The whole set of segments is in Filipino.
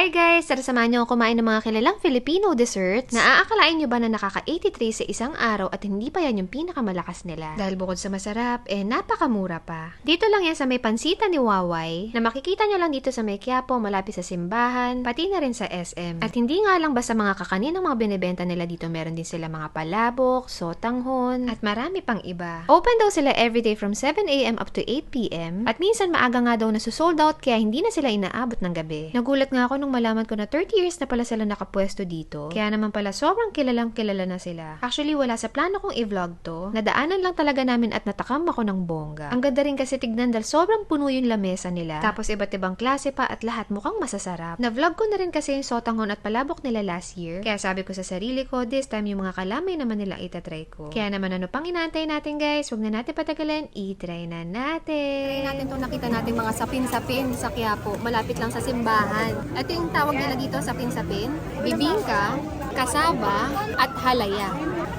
Hi guys! Tara samahan niyo kumain ng mga kilalang Filipino desserts. Naaakalain niyo ba na nakaka-83 sa isang araw at hindi pa yan yung pinakamalakas nila? Dahil bukod sa masarap, eh napakamura pa. Dito lang yan sa may pansita ni Waway, na makikita niyo lang dito sa may Quiapo, malapit sa simbahan, pati na rin sa SM. At hindi nga lang basta mga kakanin ang mga binibenta nila dito, meron din sila mga palabok, sotanghon, at marami pang iba. Open daw sila everyday from 7am up to 8pm, at minsan maaga nga daw na sold out kaya hindi na sila inaabot ng gabi. Nagulat nga ako nung malaman ko na 30 years na pala sila nakapwesto dito. Kaya naman pala sobrang kilalang kilala na sila. Actually, wala sa plano kong i-vlog to. Nadaanan lang talaga namin at natakam ako ng bongga. Ang ganda rin kasi tignan dahil sobrang puno yung lamesa nila. Tapos iba't ibang klase pa at lahat mukhang masasarap. Na-vlog ko na rin kasi yung sotanghon at palabok nila last year. Kaya sabi ko sa sarili ko, this time yung mga kalamay naman nila itatry ko. Kaya naman ano pang inaantay natin guys, huwag na natin patagalin, i-try na natin. Try natin itong nakita natin mga sapin-sapin sa Quiapo, malapit lang sa simbahan. Ito tawag nila dito sapin-sapin, bibingka, kasaba, at halaya.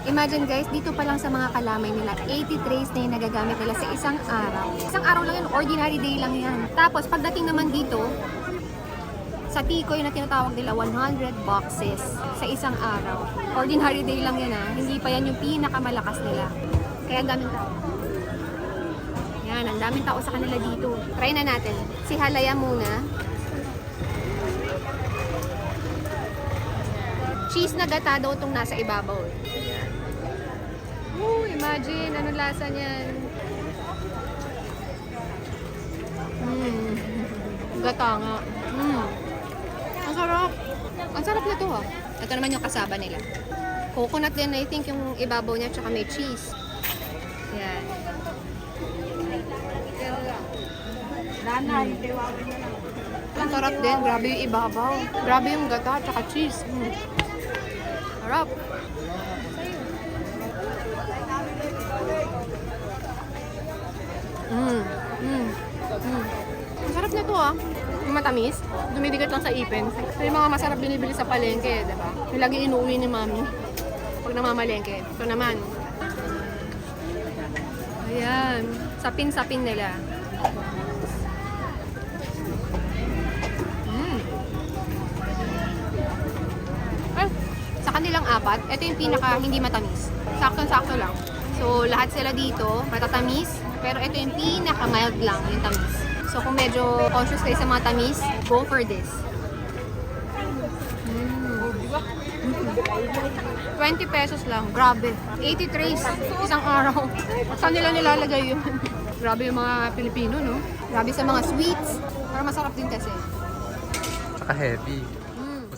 Imagine guys, dito pa lang sa mga kalamay nila, 80 trays na yung nagagamit nila sa isang araw. Isang araw lang yun, ordinary day lang yan. Tapos pagdating naman dito, sa Tikoy na tinatawag nila 100 boxes sa isang araw. Ordinary day lang yan ha, hindi pa yan yung pinakamalakas nila. Kaya ang daming tao. Yan, ang daming tao sa kanila dito. Try na natin. Si Halaya muna. Cheese na gata daw itong nasa ibabaw. eh. Ooh, imagine, anong lasa niyan? Mm. Gata nga. Mm. Ang sarap. Ang sarap na to ha. Ito naman yung kasaba nila. Coconut din, I think, yung ibabaw niya, tsaka may cheese. Yan. Ang sarap din. Grabe yung ibabaw. Grabe yung gata, tsaka cheese. Mm. Sarap. Mm. Mm. Mm. Ang sarap na to ah. Yung matamis, dumibigat lang sa ipin. Ito yung mga masarap binibili sa palengke, di ba? Yung lagi inuwi ni mami. Pag namamalengke. Ito naman. Ayan. Sapin-sapin nila. Mm. Ay, sa kanilang apat, ito yung pinaka hindi matamis. Sakto-sakto lang. So, lahat sila dito, matatamis. Pero ito yung pinaka mild lang, yung tamis. So, kung medyo conscious kayo sa mga tamis, go for this. Mm. 20 pesos lang. Grabe. 80 trays. Isang araw. Saan nila nilalagay yun? Grabe yung mga Pilipino, no? Grabe sa mga sweets. Pero masarap din kasi. Tsaka heavy.